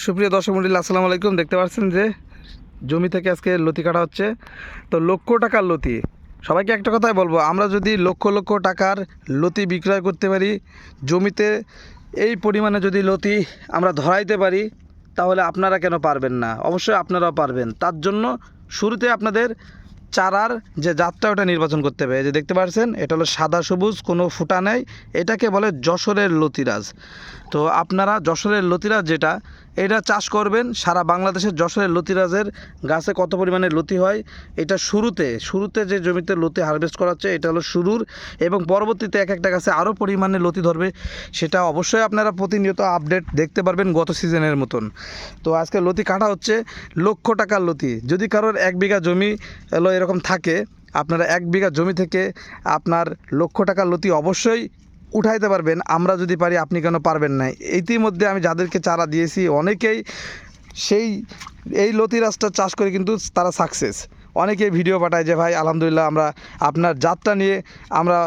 সুপ্রিয় দর্শক মন্ডলী, আসসালামু আলাইকুম। দেখতে পাচ্ছেন যে জমি থেকে আজকে লতি কাটা হচ্ছে। তো লক্ষ টাকার লতি। সবাইকে একটা কথাই বলব, আমরা যদি লক্ষ লক্ষ টাকার লতি বিক্রয় করতে পারি, জমিতে এই পরিমাণে যদি লতি আমরা ধরাইতে পারি, তাহলে আপনারা কেন পারবেন না? অবশ্যই আপনারাও পারবেন। তার জন্য শুরুতে আপনাদের চারার যে জাতটা, ওটা নির্বাচন করতে হবে। যে দেখতে পাচ্ছেন, এটা হলো সাদা সবুজ, কোনো ফুটা নেই। এটাকে বলে যশোরের লতিরাজ। তো আপনারা যশোরের লতিরাজ যেটা এটা চাষ করবেন, সারা বাংলাদেশের যশোরের লতিরাজের গাছে কত পরিমাণে লতি হয়, এটা শুরুতে শুরুতে যে জমিতে লতি হারভেস্ট করা হচ্ছে, এটা হলো শুরুর এবং পরবর্তীতে এক একটা গাছে আরও পরিমাণে লতি ধরবে, সেটা অবশ্যই আপনারা প্রতিনিয়ত আপডেট দেখতে পারবেন গত সিজনের মতন। তো আজকে লতি কাটা হচ্ছে লক্ষ টাকার লতি, যদি কারোর এক বিঘা জমি এরকম থাকে, আপনারা এক বিঘা জমি থেকে আপনার লক্ষ টাকার লতি অবশ্যই উঠাইতে পারবেন, আমরা যদি পারি আপনি কেন পারবেন না ইতিমধ্যে আমি যাদেরকে চারা দিয়েছি, অনেকেই সেই, এই লতি রাসটা চাষ করে কিন্তু তারা সাকসেস অনেকেই ভিডিও পাঠায় যে, ভাই, আলহামদুলিল্লাহ, আমরা আপনার জাতটা নিয়ে আমরা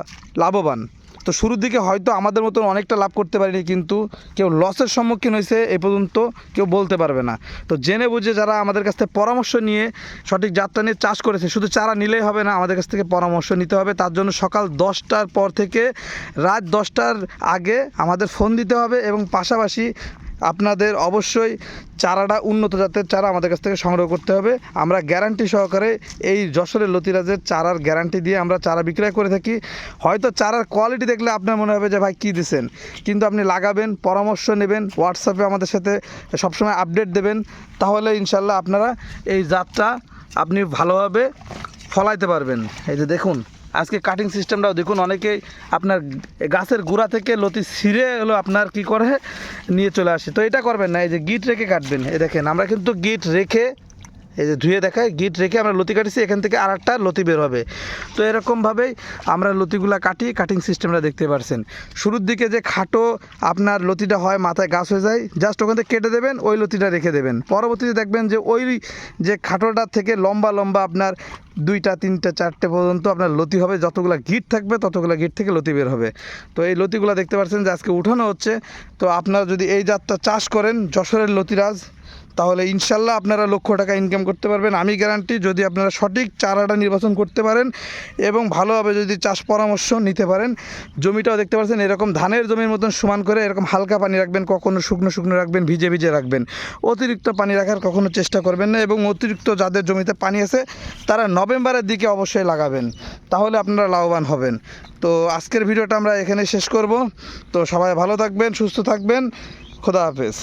লাভবান। তো শুরুর দিকে হয়তো আমাদের মতন অনেকটা লাভ করতে পারিনি, কিন্তু কেউ লসের সম্মুখীন হয়েছে এ পর্যন্ত কেউ বলতে পারবে না। তো জেনে বুঝে যারা আমাদের কাছ থেকে পরামর্শ নিয়ে সঠিক যাত্রা নিয়ে চাষ করেছে, শুধু চারা নিলেই হবে না, আমাদের কাছ থেকে পরামর্শ নিতে হবে। তার জন্য সকাল দশটার পর থেকে রাত দশটার আগে আমাদের ফোন দিতে হবে এবং পাশাপাশি আপনাদের অবশ্যই চারাটা উন্নত জাতের চারা আমাদের কাছ থেকে সংগ্রহ করতে হবে। আমরা গ্যারান্টি সহকারে এই যশোরের লতিরাজের চারার গ্যারান্টি দিয়ে আমরা চারা বিক্রয় করে থাকি। হয়তো চারার কোয়ালিটি দেখলে আপনার মনে হবে যে, ভাই, কী দিছেন? কিন্তু আপনি লাগাবেন, পরামর্শ নেবেন হোয়াটসঅ্যাপে আমাদের সাথে সবসময় আপডেট দেবেন। তাহলে ইনশাল্লাহ আপনারা এই জাতটা আপনি ভালোভাবে ফলাইতে পারবেন। এই যে দেখুন আজকে কাটিং সিস্টেমটাও দেখুন অনেকেই আপনার গাছের গোড়া থেকে লতি ছিঁড়ে হলো আপনার কি করে? নিয়ে চলে আসে। তো এটা করবেন না, এই যে গিট রেখে কাটবেন। এ দেখেন, আমরা কিন্তু গিট রেখে এই যে ধুয়ে দেখায় গিট রেখে আমরা লতি কাটিছি, এখান থেকে আর একটা লতি বের হবে। তো এরকমভাবেই আমরা লতিগুলা কাটি কাটিং সিস্টেমটা দেখতে পারছেন। শুরুর দিকে যে খাটো আপনার লতিটা হয়, মাথায় গাছ হয়ে যায় জাস্ট ওখান থেকে কেটে দেবেন, ওই লতিটা রেখে দেবেন। পরবর্তীতে দেখবেন যে ওই যে খাটোটার থেকে লম্বা লম্বা আপনার দুইটা, তিনটা, চারটে পর্যন্ত আপনার লতি হবে, যতগুলো গিট থাকবে, ততগুলো গিট থেকে লতি বের হবে। তো এই লতিগুলো দেখতে পাচ্ছেন যে আজকে উঠানো হচ্ছে। তো আপনারা যদি এই জাতটা চাষ করেন, যশোরের লতিরাজ তাহলে ইনশাল্লাহ আপনারা লক্ষ টাকা ইনকাম করতে পারবেন। আমি গ্যারান্টি যদি আপনারা সঠিক চারাটা নির্বাচন করতে পারেন এবং ভালোভাবে যদি চাষ পরামর্শ নিতে পারেন, জমিটাও দেখতে পাচ্ছেন এরকম ধানের জমির মতন সমান করে এরকম হালকা পানি রাখবেন, কখনো শুকনো শুকনো রাখবেন, ভিজে ভিজে রাখবেন। অতিরিক্ত পানি রাখার কখনো চেষ্টা করবেন না এবং অতিরিক্ত যাদের জমিতে পানি আছে, তারা নভেম্বরের দিকে অবশ্যই লাগাবেন। তাহলে আপনারা লাভবান হবেন। তো আজকের ভিডিওটা আমরা এখানে শেষ করব। তো সবাই ভালো থাকবেন, সুস্থ থাকবেন। খোদা হাফেজ।